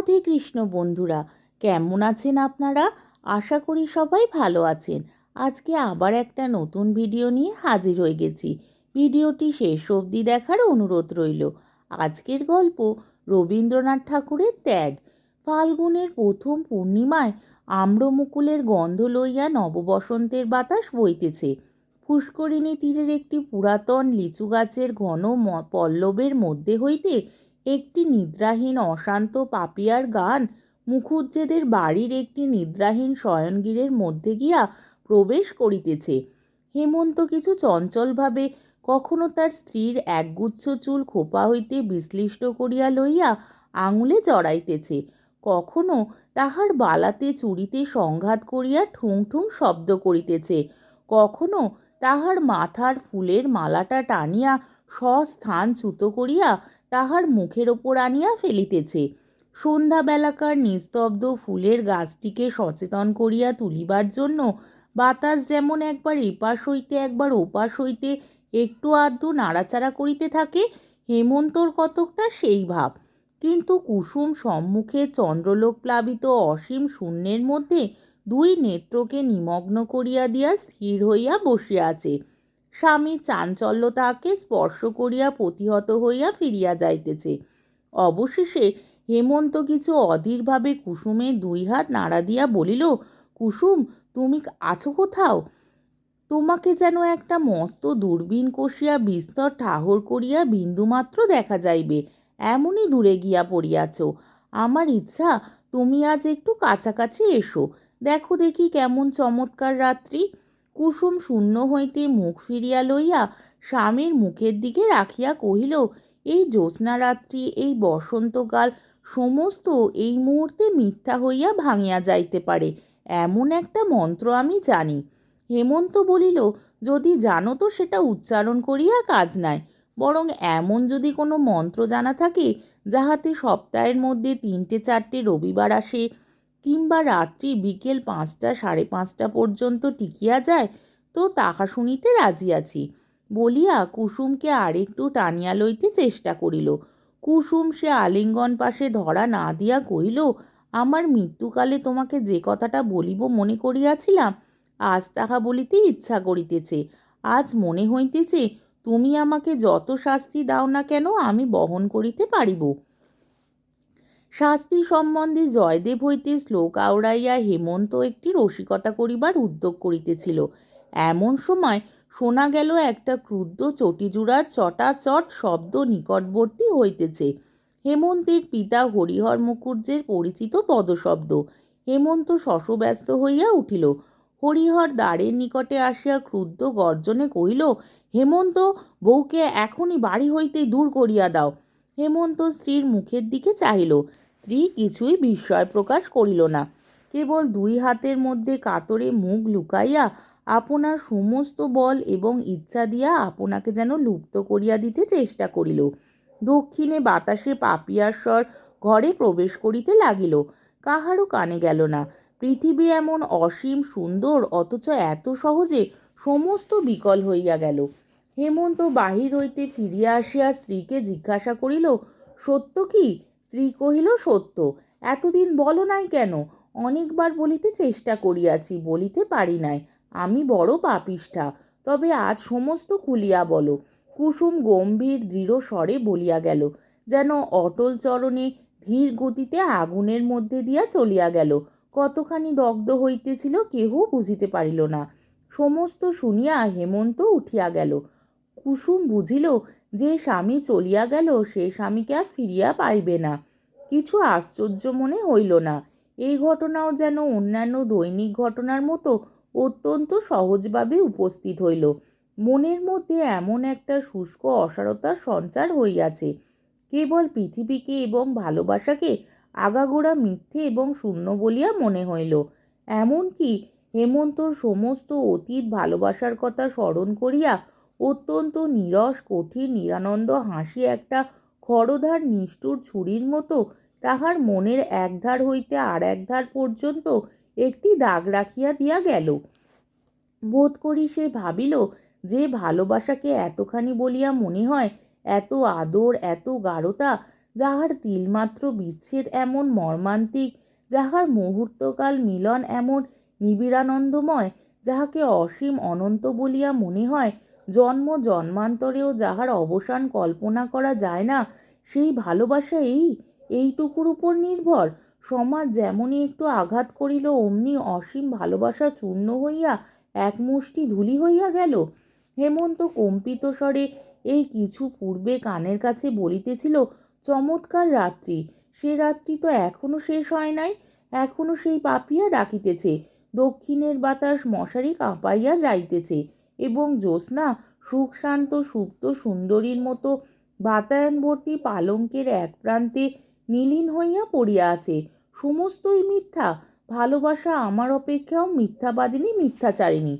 রাধে কৃষ্ণ বন্ধুরা, কেমন আছেন আপনারা? আশা করি সবাই ভালো আছেন। আজকে আবার একটা নতুন ভিডিও নিয়ে হাজির হয়ে গেছি। ভিডিওটি শেষ অবধি দেখার অনুরোধ রইল। আজকের গল্প রবীন্দ্রনাথ ঠাকুরের ত্যাগ। ফাল্গুনের প্রথম পূর্ণিমায় আম্রমুকুলের গন্ধ লইয়া নববসন্তের বাতাস বইতেছে। পুষ্করিণী তীরের একটি পুরাতন লিচু গাছের ঘন পল্লবের মধ্যে হইতে একটি নিদ্রাহীন অশান্ত পাপিয়ার গান মুখুজ্জেদের বাড়ির একটি নিদ্রাহীন শয়নগৃহের মধ্যে গিয়া প্রবেশ করিতেছে। হেমন্ত কিছু চঞ্চলভাবে কখনো তার স্ত্রীর একগুচ্ছ চুল খোপা হইতে বিশ্লিষ্ট করিয়া লইয়া আঙুলে জড়াইতেছে কখনো তাহার বালাতে চুরিতে সংঘাত করিয়া ঠুং ঠুং শব্দ করিতেছে। কখনো তাহার মাথার ফুলের মালাটা টানিয়া স্বস্থান চ্যুত করিয়া তাহার মুখের ওপর আনিয়া ফেলিতেছে। সন্ধ্যাবেলাকার নিস্তব্ধ ফুলের গাছটিকে সচেতন করিয়া তুলিবার জন্য বাতাস যেমন একবার এপাশ হইতে একবার ওপাশ হইতে একটু আধটু নাড়াচাড়া করিতে থাকে, হেমন্তর কতকটা সেই ভাব। কিন্তু কুসুম সম্মুখে চন্দ্রলোক প্লাবিত অসীম শূন্যের মধ্যে দুই নেত্রকে নিমগ্ন করিয়া দিয়া স্থির হইয়া বসিয়া আছে। স্বামীর চাঞ্চল্য তাহাকে স্পর্শ করিয়া প্রতিহত হইয়া ফিরিয়া যাইতেছে। অবশেষে হেমন্ত কিছু অধীরভাবে কুসুমের দুই হাত নাড়া দিয়া বলিল, কুসুম, তুমি আছো কোথাও? তোমাকে যেন একটা মস্ত দূরবীন কষিয়া বিস্তর ঠাহর করিয়া বিন্দুমাত্র দেখা যাইবে, এমনই দূরে গিয়া পড়িয়াছ। আমার ইচ্ছা, তুমি আজ একটু কাছাকাছি এসো। দেখো দেখি কেমন চমৎকার রাত্রি। কুসুম শূন্য হইতে মুখ ফিরিয়া লইয়া স্বামীর মুখের দিকে রাখিয়া কহিল, এই জ্যোৎস্না রাত্রি এই বসন্তকাল, সমস্ত এই মুহূর্তে মিথ্যা হইয়া ভাঙিয়া যাইতে পারে, এমন একটা মন্ত্র আমি জানি। হেমন্ত বলিল, যদি জানো তো সেটা উচ্চারণ করিয়া কাজ নাই, বরং এমন যদি কোনো মন্ত্র জানা থাকে, যাহাতে সপ্তাহের মধ্যে তিনটে চারটে রবিবার আসে কিংবা রাত্রি বিকেল পাঁচটা, সাড়ে পাঁচটা পর্যন্ত টিকিয়া যায়, তো তাহা শুনিতে রাজি আছি। বলিয়া কুসুমকে আরেকটু টানিয়া লইতে চেষ্টা করিল। কুসুম সে আলিঙ্গন পাশে ধরা না দিয়া কহিল, আমার মৃত্যুকালে তোমাকে যে কথাটা বলিব মনে করিয়াছিলাম, আজ তাহা বলিতে ইচ্ছা করিতেছে। আজ মনে হইতেছে, তুমি আমাকে যত শাস্তি দাও না কেন, আমি বহন করিতে পারিব। শাস্তি সম্বন্ধে জয়দেব হইতে শ্লোক আওড়াইয়া হেমন্ত একটি রসিকতা করিবার উদ্যোগ করিতেছিল। এমন সময় শোনা গেল একটা ক্রুদ্ধ চটিজুড়ার চটাচট শব্দ নিকটবর্তী হইতেছে। হেমন্তের পিতা হরিহর মুখুজ্জের পরিচিত পদশব্দ। হেমন্ত শশব্যস্ত হইয়া উঠিল। হরিহর দ্বারের নিকটে আসিয়া ক্রুদ্ধ গর্জনে কহিল, হেমন্ত, বউকে এখনই বাড়ি হইতে দূর করিয়া দাও। হেমন্ত স্ত্রীর মুখের দিকে চাহিল। স্ত্রী কিছুই বিস্ময় প্রকাশ করিল না। কেবল দুই হাতের মধ্যে কাতরে মুখ লুকাইয়া আপনার সমস্ত বল এবং ইচ্ছা দিয়া আপনাকে যেন লুপ্ত করিয়া দিতে চেষ্টা করিল। দক্ষিণে বাতাসে পাপিয়ার স্বর ঘরে প্রবেশ করিতে লাগিল। কাহারও কানে গেল না। পৃথিবী এমন অসীম সুন্দর, অথচ এত সহজে সমস্ত বিকল হইয়া গেল। হেমন্ত বাহির হইতে ফিরিয়া আসিয়া স্ত্রীকে জিজ্ঞাসা করিল, সত্য কি? স্ত্রী কহিল, সত্য। এতদিন বলো নাই কেন? অনেকবার বলিতে চেষ্টা করিয়াছি, বলিতে পারি নাই। আমি বড় পাপিষ্ঠা। তবে আজ সমস্ত খুলিয়া বলো। কুসুম গম্ভীর, দৃঢ় স্বরে বলিয়া গেল, যেন অটল চরণে ধীর গতিতে আগুনের মধ্যে দিয়া চলিয়া গেল। কতখানি দগ্ধ হইতেছিল কেহ বুঝিতে পারিল না। সমস্ত শুনিয়া হেমন্ত উঠিয়া গেল। কুসুম বুঝিল যে স্বামী চলিয়া গেল, সে স্বামীকে আর ফিরিয়া পাইবে না। কিছু আশ্চর্য মনে হইল না। এই ঘটনাও যেন অন্যান্য দৈনিক ঘটনার মতো অত্যন্ত সহজভাবে উপস্থিত হইল। মনের মধ্যে এমন একটা শুষ্ক অসারতার সঞ্চার হইয়াছে। কেবল পৃথিবীকে এবং ভালোবাসাকে আগাগোড়া মিথ্যে এবং শূন্য বলিয়া মনে হইল। এমনকি হেমন্তর সমস্ত অতীত ভালোবাসার কথা স্মরণ করিয়া অত্যন্ত নিরস, কঠিন, নিরানন্দ হাসি একটা খরধার নিষ্ঠুর ছুরির মতো তাহার মনের একধার হইতে আর একধার পর্যন্ত একটি দাগ রাখিয়া দিয়া গেল। বোধ করি সে ভাবিল, যে ভালোবাসাকে এতখানি বলিয়া মনে হয়, এত আদর, এত গাঢ়তা, যাহার তিলমাত্র বিচ্ছেদ এমন মর্মান্তিক, যাহার মুহূর্তকাল মিলন এমন নিবিড়ানন্দময়, যাহাকে অসীম অনন্ত বলিয়া মনে হয় জন্ম জন্মান্তরেও যাহার অবসান কল্পনা করা যায় না, সেই ভালোবাসা এই এইটুকুর উপর নির্ভর। সমাজ যেমনই একটু আঘাত করিল, অমনি অসীম ভালোবাসা চূর্ণ হইয়া এক মুষ্টি ধুলি হইয়া গেল। হেমন্ত কম্পিত স্বরে এই কিছু পূর্বে কানের কাছে বলিতেছিল, চমৎকার রাত্রি। সে রাত্রি তো এখনও শেষ হয় নাই, এখনও সেই পাপিয়া ডাকিতেছে। দক্ষিণের বাতাস মশারি কাঁপাইয়া যাইতেছে। এবং জ্যোৎস্না সুখ শান্ত, সুপ্ত, সুন্দরীর মতো বাতায়ন ভর্তি পালঙ্কের এক প্রান্তে নীলীন হইয়া পড়িয়া আছে। সমস্তই মিথ্যা। ভালোবাসা আমার অপেক্ষাও মিথ্যাবাদিনী, মিথ্যাচারিণী।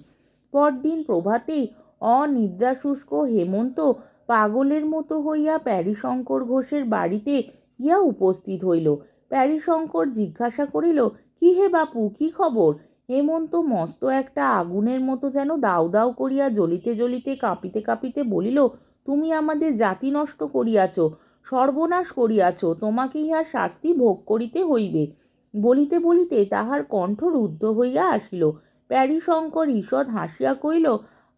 পরদিন প্রভাতে অনিদ্রা শুষ্ক হেমন্ত পাগলের মতো হইয়া প্যারিশঙ্কর ঘোষের বাড়িতে গিয়া উপস্থিত হইল। প্যারিশঙ্কর জিজ্ঞাসা করিল কি হে বাপু, কি খবর? হেমন্ত মস্ত একটা আগুনের মতো যেন দাউ দাউ করিয়া জ্বলিতে জ্বলিতে, কাঁপিতে কাঁপিতে বলিল, তুমি আমাদের জাতি নষ্ট করিয়াছ, সর্বনাশ করিয়াছ তোমাকে ইহার শাস্তি ভোগ করিতে হইবে। বলিতে বলিতে তাহার কণ্ঠ রুদ্ধ হইয়া আসিল। প্যারিশঙ্কর ঈষৎ হাসিয়া কহিল,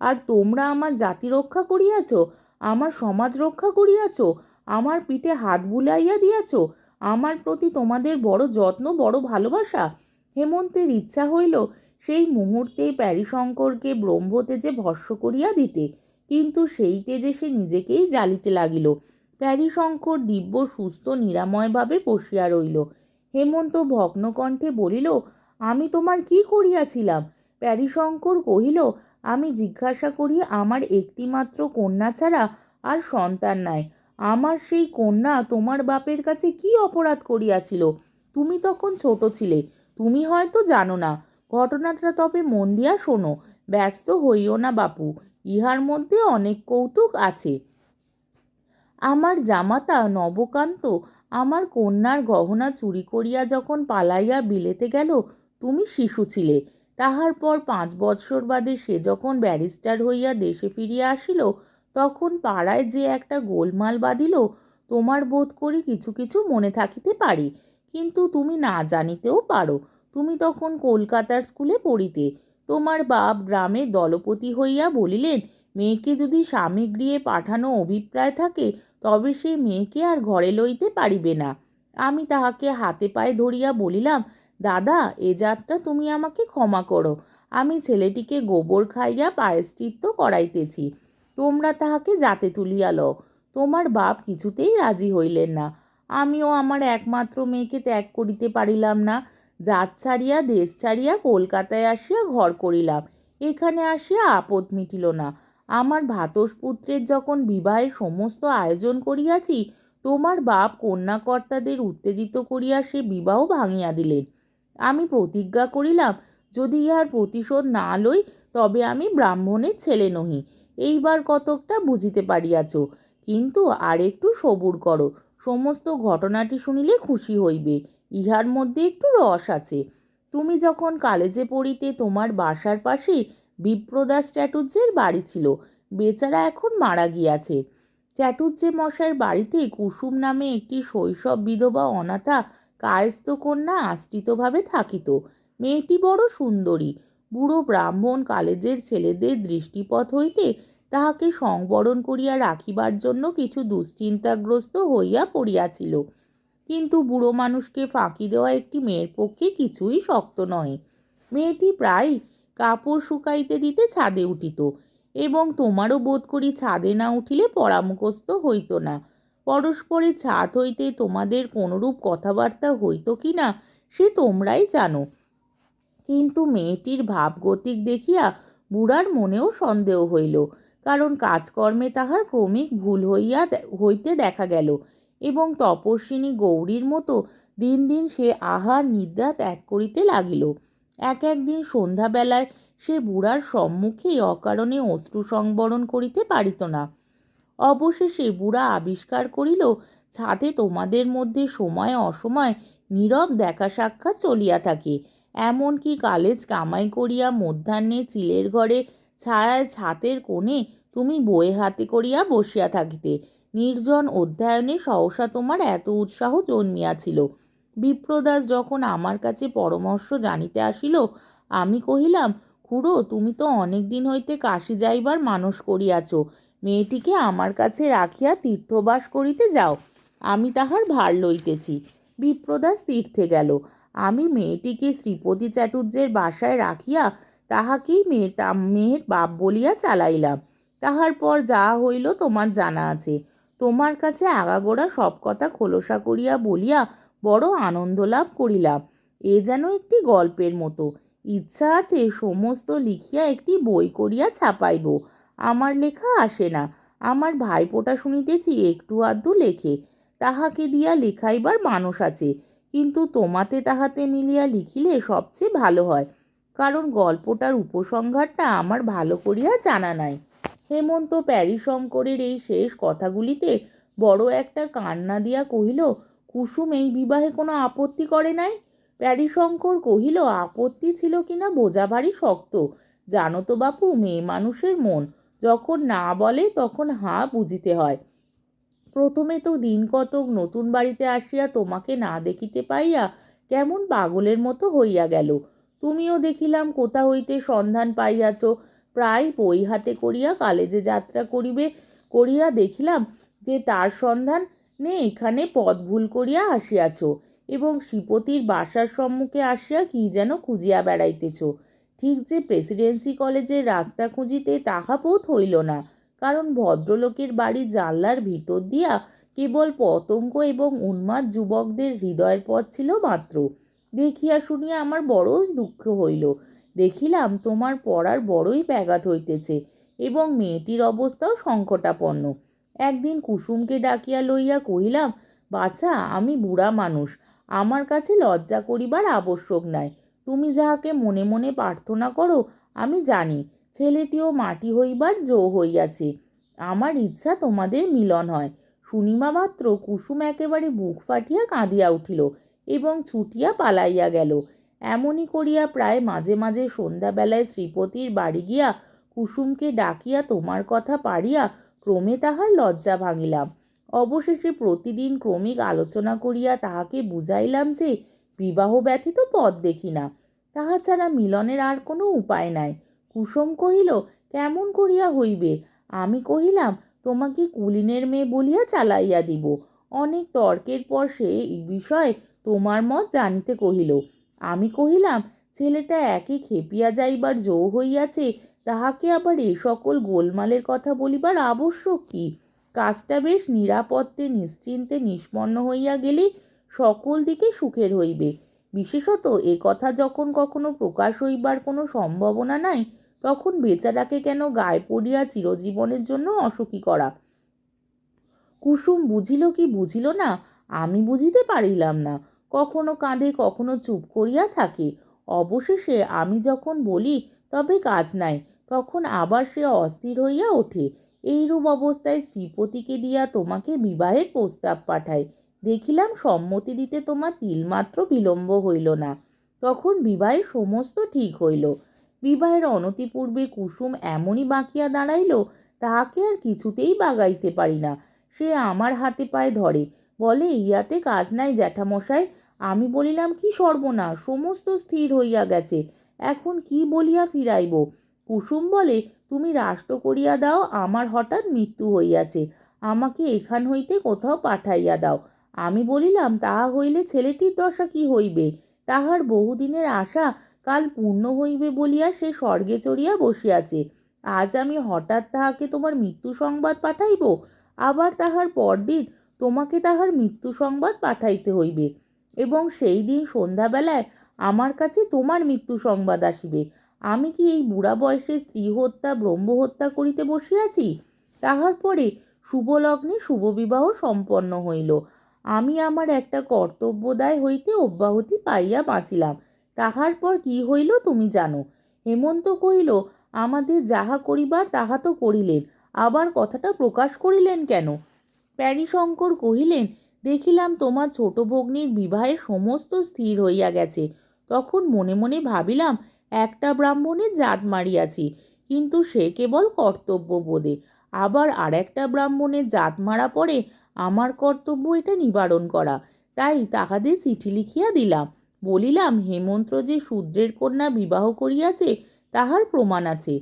আর তোমরা আমার জাতি রক্ষা করিয়াছ, আমার সমাজ রক্ষা করিয়াছ, আমার পিঠে হাত বুলাইয়া দিয়াছ, আমার প্রতি তোমাদের বড় যত্ন, বড় ভালোবাসা? হেমন্তের ইচ্ছা হইল সেই মুহূর্তেই প্যারিশঙ্করকে ব্রহ্মতেজে ভস্য করিয়া দিতে, কিন্তু সেই তেজে সে নিজেকেই জ্বালিতে লাগিল। প্যারিশঙ্কর দিব্য, সুস্থ, নিরাময়ভাবে বসিয়া রইল। হেমন্ত ভগ্নকণ্ঠে বলিল, আমি তোমার কি করিয়াছিলাম? প্যারিশঙ্কর কহিল, আমি জিজ্ঞাসা করি, আমার একটিমাত্র কন্যা ছাড়া আর সন্তান নাই। আমার সেই কন্যা তোমার বাপের কাছে কি অপরাধ করিয়াছিল? তুমি তখন ছোট ছিলে তুমি হয়তো জানো না। ঘটনাটা তবে মন দিয়া শোনো। ব্যস্ত হইও না বাপু, ইহার মধ্যে অনেক কৌতুক আছে। আমার জামাতা নবকান্ত আমার কন্যার গহনা চুরি করিয়া যখন পালাইয়া বিলেতে গেল, তুমি শিশু ছিলে। তাহার পর পাঁচ বৎসর বাদে সে যখন ব্যারিস্টার হইয়া দেশে ফিরিয়া আসিল, তখন পাড়ায় যে একটা গোলমাল বাঁধিল, তোমার বোধ করি কিছু কিছু মনে থাকিতে পারি। কিন্তু তুমি না জানিতেও পারো। তুমি তখন কলকাতার স্কুলে পড়িতে। তোমার বাপ গ্রামে দলপতি হইয়া বলিলেন, মেয়েকে যদি স্বামী গৃহে পাঠানো অভিপ্রায় থাকে, তবে সে মেয়েকে আর ঘরে লইতে পারিবে না। আমি তাহাকে হাতে পায়ে ধরিয়া বলিলাম, দাদা, এ যাত্রা তুমি আমাকে ক্ষমা করো। আমি ছেলেটিকে গোবর খাইয়া পায়শ্চিত্ত করাইতেছি। তোমরা তাহাকে যাতে তুলিয়া লও। তোমার বাপ কিছুতেই রাজি হইলেন না। আমিও আমার একমাত্র মেয়েকে ত্যাগ করিতে পারিলাম না। জাত ছাড়িয়া, দেশ ছাড়িয়া কলকাতায় আসিয়া ঘর করিলাম। এখানে আসিয়া আপদ মিটিল না। আমার ভাতসপুত্রের যখন বিবাহের সমস্ত আয়োজন করিয়াছি, তোমার বাপ কন্যাকর্তাদের উত্তেজিত করিয়া সে বিবাহ ভাঙিয়া দিলেন। আমি প্রতিজ্ঞা করিলাম, যদি ইহার প্রতিশোধ না লই, তবে আমি ব্রাহ্মণের ছেলে নহি। এইবার কতকটা বুঝিতে পারিয়াছ। কিন্তু আর একটু সবুর করো। সমস্ত ঘটনাটি শুনিলে খুশি হইবে। ইহার মধ্যে একটু রস আছে। তুমি যখন কলেজে পড়িতে তোমার বাসার পাশে বিপ্রদাস চ্যাটুর্যের বাড়ি ছিল, বেচারা এখন মারা গিয়াছে। চ্যাটুর্যে মশাইয়ের বাড়িতে কুসুম নামে একটি শৈশব বিধবা অনাথা কায়স্থ কন্যা আশ্রিতভাবে থাকিত। মেয়েটি বড় সুন্দরী। বুড়ো ব্রাহ্মণ কলেজের ছেলেদের দৃষ্টিপথ হইতে তাহাকে সংবরণ করিয়া রাখিবার জন্য কিছু দুশ্চিন্তাগ্রস্ত হইয়া পড়িয়াছিল। কিন্তু বুড়ো মানুষকে ফাঁকি দেওয়া একটি মেয়ের পক্ষে কিছুই শক্ত নয় মেয়েটি প্রায় কাপড় শুকাইতে দিতে ছাদে উঠিত এবং তোমারও বোধ করি ছাদে না উঠিলে পরামুখস্থ হইত না। পরস্পরে ছাদ হইতে তোমাদের কোনরূপ কথাবার্তা হইত কি না সে তোমরাই জানো। কিন্তু মেয়েটির ভাবগতিক দেখিয়া বুড়ার মনেও সন্দেহ হইল। কারণ কাজকর্মে তাহার ক্রমিক ভুল হইয়া হইতে দেখা গেল এবং তপস্বিনী গৌরীর মতো দিন দিন সে আহার নিদ্রা ত্যাগ করিতে লাগিল। এক একদিন সন্ধ্যাবেলায় সে বুড়ার সম্মুখেই অকারণে অশ্রু সংবরণ করিতে পারিত না। অবশেষে বুড়া আবিষ্কার করিল, ছাদে তোমাদের মধ্যে সময় অসময় নীরব দেখা সাক্ষাৎ চলিয়া থাকে। এমনকি কালেজ কামাই করিয়া মধ্যাহ্নে চিলের ঘরে ছায়ায় ছাতের কোণে তুমি বয়ে হাতে করিয়া বসিয়া থাকিতে। নির্জন অধ্যয়নে সহসা তোমার এত উৎসাহ জন্মিয়াছিল। বিপ্রদাস যখন আমার কাছে পরামর্শ জানিতে আসিল, আমি কহিলাম, খুড়ো, তুমি তো অনেক দিন হইতে কাশি যাইবার মানস করিয়াছ। মেয়েটিকে আমার কাছে রাখিয়া তীর্থবাস করিতে যাও। আমি তাহার ভার লইতেছি। বিপ্রদাস তীর্থে গেল। আমি মেয়েটিকে শ্রীপতি চাটুর্যের বাসায় রাখিয়া তাহাকেই মেয়েটা মেয়ের বাপ বলিয়া চালাইলাম। তাহার পর যা হইল তোমার জানা আছে। তোমার কাছে আগাগোড়া সব কথা খোলসা করিয়া বলিয়া বড় আনন্দ লাভ করিলাম। এ যেন একটি গল্পের মতো। ইচ্ছা আছে সমস্ত লিখিয়া একটি বই করিয়া ছাপাইব। আমার লেখা আসে না। আমার ভাইপোটা শুনিতেছি একটু আধটু লেখে। তাহাকে দিয়া লেখাইবার মানুষ আছে। কিন্তু তোমাতে তাহাতে মিলিয়া লিখিলে সবচেয়ে ভালো হয়। কারণ গল্পটার উপসংহারটা আমার ভালো করিয়া জানা নাই। হেমন্ত প্যারিশঙ্করের এই শেষ কথাগুলিতে বড় একটা কান্না দিয়া কহিল, কুসুম, এই বিবাহে কোনো আপত্তি করে নাই? প্যারিশঙ্কর কহিল, আপত্তি ছিল কিনা বোঝা ভারী শক্ত। জানো তো বাপু, মেয়ে মানুষের মন, যখন না বলে তখন হা বুঝিতে হয়। প্রথমে তো দিন কতক নতুন বাড়িতে আসিয়া তোমাকে না দেখিতে পাইয়া কেমন পাগলের মতো হইয়া গেল। তুমিও দেখিলাম কোথা হইতে সন্ধান পাইয়াছ। প্রায় বই হাতে করিয়া কালেজে যাত্রা করিবে, করিয়া দেখিলাম যে তার সন্ধান নে এখানে পথ ভুল করিয়া আসিয়াছ এবং শ্রীপতির বাসার সম্মুখে আসিয়া কি যেন খুঁজিয়া বেড়াইতেছ। ঠিক যে প্রেসিডেন্সি কলেজের রাস্তা খুঁজিতে তাহা বোধ হইল না, কারণ ভদ্রলোকের বাড়ির জানলার ভিতর দিয়া কেবল পতঙ্গ এবং উন্মাদ যুবকদের হৃদয়ের পথ ছিল মাত্র। দেখিয়া শুনিয়া আমার বড়ই দুঃখ হইল। দেখিলাম তোমার পড়ার বড়ই ব্যাঘাত হইতেছে এবং মেয়েটির অবস্থাও সংকটাপন্ন। একদিন কুসুমকে ডাকিয়া লইয়া কহিলাম, বাছা, আমি বুড়া মানুষ, আমার কাছে লজ্জা করিবার আবশ্যক নাই। তুমি যাহাকে মনে মনে প্রার্থনা করো, আমি জানি ছেলেটিও মাটি হইবার জো হইয়াছে। আমার ইচ্ছা তোমাদের মিলন হয়। শুনিবা মাত্র কুসুম একেবারে বুক ফাটিয়া কাঁদিয়া উঠিল। এবং ছুটিয়া পালাইয়া গেল। এমনই করিয়া প্রায় মাঝে মাঝে সন্ধ্যাবেলায় শ্রীপতির বাড়ি গিয়া কুসুমকে ডাকিয়া তোমার কথা পারিয়া ক্রমে তাহার লজ্জা ভাঙিলাম। অবশেষে প্রতিদিন ক্রমিক আলোচনা করিয়া তাহাকে বুঝাইলাম যে বিবাহ ব্যতীত পথ দেখি না। তাহা ছাড়া মিলনের আর কোনো উপায় নাই। কুসুম কহিল, কেমন করিয়া হইবে? আমি কহিলাম, তোমাকে কুলিনের মেয়ে বলিয়া চালাইয়া দিব। অনেক তর্কের পর সে বিষয়ে তোমার মত জানিতে কহিল, আমি কহিলাম, ছেলেটা একে খেপিয়া যাইবার জো হইয়াছে, তাহাকে আবার এ সকল গোলমালের কথা বলিবার আবশ্যক কি? কাজটা বেশ নিরাপত্তে, নিশ্চিন্তে, নিষ্পন্ন হইয়া গেলেই সকল দিকে সুখের হইবে। বিশেষত এ কথা যখন কখনো প্রকাশ হইবার কোনো সম্ভাবনা নাই, তখন বেচারাকে কেন গায়ে পড়িয়া চিরজীবনের জন্য অসুখী করা? কুসুম বুঝিল কি বুঝিল না, আমি বুঝিতে পারিলাম না। কখনো কাঁদে কখনো চুপ করিয়া থাকে। অবশেষে আমি যখন বলি, তবে কাজ নাই তখন আবার সে অস্থির হইয়া ওঠে। এইরূপ অবস্থায় শ্রীপতিকে দিয়া তোমাকে বিবাহের প্রস্তাব পাঠায় দেখিলাম সম্মতি দিতে তোমার তিলমাত্র বিলম্ব হইল না। তখন বিবাহের সমস্ত ঠিক হইল। বিবাহের অনতিপূর্বে কুসুম এমনই বাঁকিয়া দাঁড়াইল, তাহাকে আর কিছুতেই বাগাইতে পারি না। সে আমার হাতে পায়ে ধরে। বলে, ইয়াতে কাজ নাই জ্যাঠামশাই আমি বলিলাম, কি সর্বনা সমস্ত স্থির হইয়া গেছে। এখন কি বলিয়া ফিরাইব? কুসুম বলে, তুমি রাষ্ট্র করিয়া দাও, আমার হঠাৎ মৃত্যু হইয়াছে। আমাকে এখান হইতে কোথাও পাঠাইয়া দাও। আমি বলিলাম তাহা হইলে ছেলেটির দশা কি হইবে? তাহার বহুদিনের আশা কাল পূর্ণ হইবে বলিয়া সে স্বর্গে চড়িয়া বসিয়াছে। আজ আমি হঠাৎ তাহাকে তোমার মৃত্যু সংবাদ পাঠাইব? আবার তাহার পরদিন তোমাকে তাহার মৃত্যু সংবাদ পাঠাইতে হইবে। এবং সেই দিন সন্ধ্যাবেলায় আমার কাছে তোমার মৃত্যু সংবাদ আসিবে। আমি কি এই বুড়া বয়সে স্ত্রী হত্যা, ব্রহ্ম হত্যা করিতে বসিয়াছি? তাহার পরে শুভলগ্নে শুভবিবাহ সম্পন্ন হইল। আমি আমার একটা কর্তব্যদায় হইতে অব্যাহতি পাইয়া বাঁচিলাম। তাহার পর কি হইল তুমি জানো। হেমন্ত কহিল, আমাদের যাহা করিবার তাহা তো করিলেন। আবার কথাটা প্রকাশ করিলেন কেন? প্যারিশঙ্কর কহিলেন দেখিলাম তোমার ছোট ভগ্নীর বিবাহের সমস্ত স্থির হইয়া গেছে। তখন মনে মনে ভাবিলাম, একটা ব্রাহ্মণের জাত মারিয়াছি, কিন্তু সে কেবল কর্তব্য বোধে আবার আর একটা ব্রাহ্মণের জাত মারা পরে আমার কর্তব্য এটা নিবারণ করা। তাই তাহাদের চিঠি লিখিয়া দিলাম। বলিলাম, হেমন্ত যে শূদ্রের কন্যা বিবাহ করিয়াছে, তাহার প্রমাণ আছে।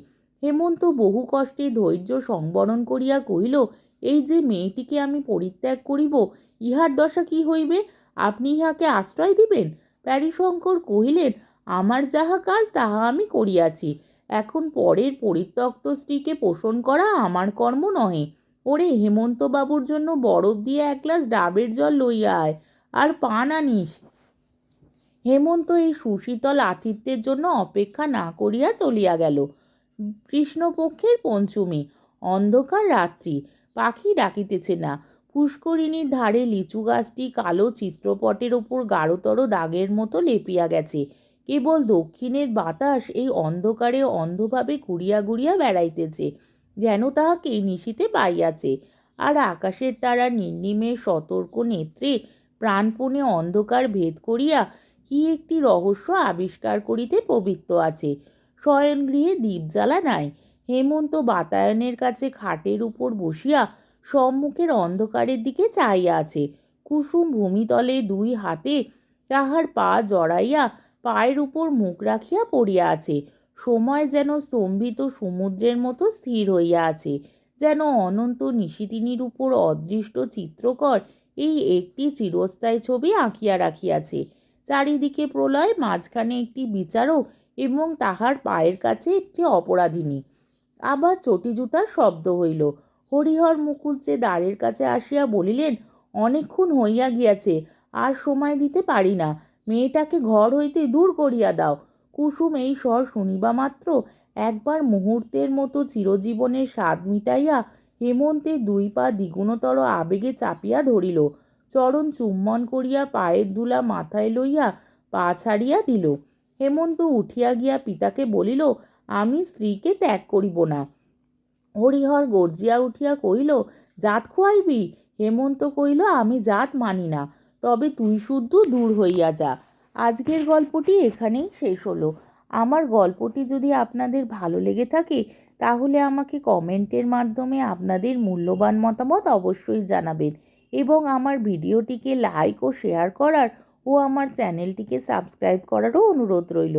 হেমন্ত বহু কষ্টে ধৈর্য সংবরণ করিয়া কহিল এই যে মেয়েটিকে আমি পরিত্যাগ করিব, ইহার দশা কি হইবে? আপনি ইহাকে আশ্রয় দিবেন? প্যারিশঙ্কর কহিলেন, আমার যাহা কাজ, তাহা আমি করিয়াছি। এখন পরের পরিত্যক্ত স্ত্রীকে পোষণ করা আমার কর্ম নহে। ওরে হেমন্তবাবুর জন্য বরফ দিয়ে এক গ্লাস ডাবের জল লইয়া আয়, আর পান আনিস। হেমন্ত এই সুশীতল আতিথ্যের জন্য অপেক্ষা না করিয়া চলিয়া গেল। কৃষ্ণপক্ষের পঞ্চমী, অন্ধকার রাত্রি। পাখি ডাকিতেছে না। পুষ্করিণীর ধারে লিচু গাছটি কালো চিত্রপটের ওপর গাঢ়তর দাগের মতো লেপিয়া গেছে। কেবল দক্ষিণের বাতাস এই অন্ধকারে অন্ধভাবে ঘুরিয়া ঘুরিয়া বেড়াইতেছে, যেন তাহাকে নিশিতে পাইয়াছে। আর আকাশের তারা নির্নিমের সতর্ক নেত্রে প্রাণপণে অন্ধকার ভেদ করিয়া কি একটি রহস্য আবিষ্কার করিতে প্রবৃত্ত আছে। শয়নগৃহে দ্বীপ জ্বালা নাই। হেমন্ত বাতায়নের কাছে খাটের উপর বসিয়া সম্মুখের অন্ধকারের দিকে চাইয়া আছে। কুসুম ভূমিতলে দুই হাতে তাহার পা জড়াইয়া পায়ের উপর মুখ রাখিয়া পড়িয়া আছে। সময় যেন স্তম্ভিত সমুদ্রের মতো স্থির হইয়া আছে, যেন অনন্ত নিশিতিনীর উপর অদৃষ্ট চিত্রকর এই একটি চিরস্থায়ী ছবি আঁকিয়া রাখিয়াছে। চারিদিকে প্রলয়, মাঝখানে একটি বিচারক এবং তাহার পায়ের কাছে একটি অপরাধিনী। আবার চটি জুতার শব্দ হইল। হরিহর মুকুলচে দ্বারের কাছে আসিয়া বলিলেন, অনেকক্ষণ হইয়া গিয়াছে, আর সময় দিতে পারি না। মেয়েটাকে ঘর হইতে দূর করিয়া দাও। কুসুম এই স্বর শুনিবা মাত্র একবার মুহূর্তের মতো চিরজীবনের স্বাদ মিটাইয়া হেমন্তের দুই পা দ্বিগুণতর আবেগে চাপিয়া ধরিল। চরণ চুম্বন করিয়া পায়ের ধুলা মাথায় লইয়া পা ছাড়িয়া দিল। হেমন্ত উঠিয়া গিয়া পিতাকে বলিল আমি স্ত্রীকে ত্যাগ করিব না। হরিহর গর্জিয়া উঠিয়া কহিল, জাত খোয়াইবি? হেমন্ত কহিল, আমি জাত মানি না, তবে তুই শুদ্ধ দূর হইয়া যা। আজকের গল্পটি এখানেই শেষ হলো। আমার গল্পটি যদি আপনাদের ভালো লেগে থাকে, তাহলে আমাকে কমেন্টের মাধ্যমে আপনাদের মূল্যবান মতামত অবশ্যই জানাবেন এবং আমার ভিডিওটিকে লাইক ও শেয়ার করার ও আমার চ্যানেলটিকে সাবস্ক্রাইব করারও অনুরোধ রইল।